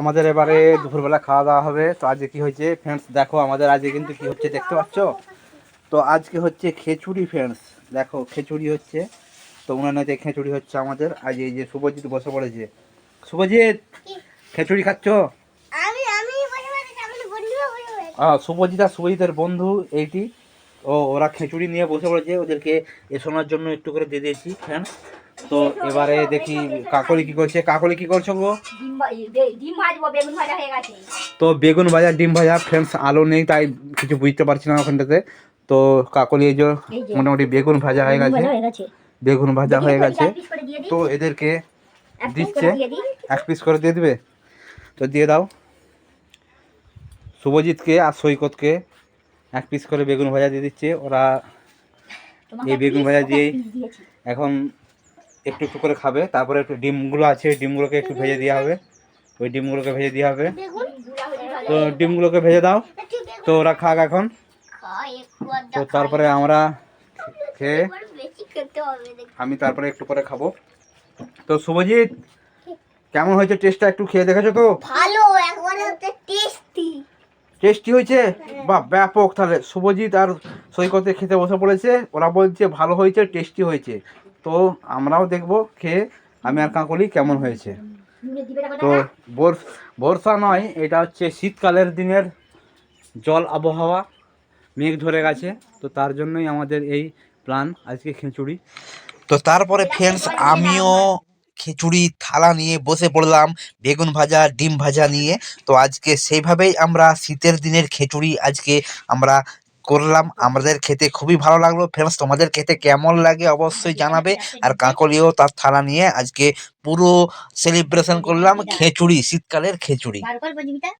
আমাদের এবারে দুপুরবেলা খাওয়া দাওয়া হবে। তো আজকে কি হয়েছে? ফ্রেন্ডস দেখো আমাদের আজকে কিন্তু কি হচ্ছে দেখতে পাচ্ছ? তো আজকে হচ্ছে খিচুড়ি ফ্রেন্ডস দেখো খিচুড়ি হচ্ছে। তো উনানেতে খিচুড়ি হচ্ছে আমাদের। আজ এই যে শুভজিৎ বসে পড়েছে। শুভজিৎ খিচুড়ি খাচ্ছ? শুভজিৎ আর শুভজিতের বন্ধু এইটি। ও ওরা খিচুড়ি নিয়ে বসে পড়েছে। ওদেরকে এ শোনার জন্য একটু করে দিয়ে দিয়েছি ফ্রেন্ডস তো এবারে দেখি কাকলি কি করছে কাকলি কি করছ গো? তো বেগুন ভাজা ডিম ভাজা ফ্রেন্ডস আলো নেই তাই কিছু বুঝতে পারছি না ওখানটাতে। তো কাকলি এই যে মোটামুটি বেগুন ভাজা হয়ে গেছে। বেগুন ভাজা হয়ে গেছে। দিয়ে তো এদেরকে দিচ্ছে। দিয়ে এক পিস করে দিয়ে দিবে? তো দিয়ে দাও। শুভজিৎকে আর সৈকতকে এক পিস করে বেগুন ভাজা দিয়ে দিচ্ছে। ওরা এই বেগুন ভাজা দিয়েই এখন একটু একটু করে খাবে। তারপরে একটু ডিমগুলো আছে ডিমগুলোকে একটু ভেজে দেওয়া হবে। ওই ডিমগুলোকে ভেজে দেওয়া হবে। তো ডিমগুলোকে ভেজে দাও। তো ওরা খাক এখন। তো তারপরে আমরা খেয়ে আমি তারপরে একটু পরে খাব। তো শুভজিৎ কেমন হয়েছে টেস্টটা একটু খেয়ে দেখেছ তো? ভালো একবারে টেস্টি টেস্টি হয়েছে? বা ব্যাপক। তাহলে শুভজিৎ আর সৈকতে খেতে বসে পড়েছে। ওরা বলছে ভালো হয়েছে টেস্টি হয়েছে। তো আমরাও দেখব খেয়ে আমি আর কাঁকলি কেমন হয়েছে। তো বর- বর্ষা নয়, এটা হচ্ছে শীতকালের দিনের জল আবহাওয়া। মেঘ ধরে গেছে, তো তার জন্যই আমাদের এই প্ল্যান আজকে খিচুড়ি। তো তারপরে ফ্রেন্ডস আমিও খিচুড়ি থালা নিয়ে বসে পড়লাম, বেগুন ভাজা, ডিম ভাজা নিয়ে। তো আজকে সেইভাবেই আমরা শীতের দিনের খিচুড়ি আজকে আমরা করলাম। আমাদের খেতে খুবই ভালো লাগল। ফ্রেন্ডস তোমাদের খেতে কেমন লাগে অবশ্যই জানাবে। আর কাকলিও তার থালা নিয়ে আজকে পুরো সেলিব্রেশন করলাম। খিচুড়ি শীতকালের খিচুড়ি।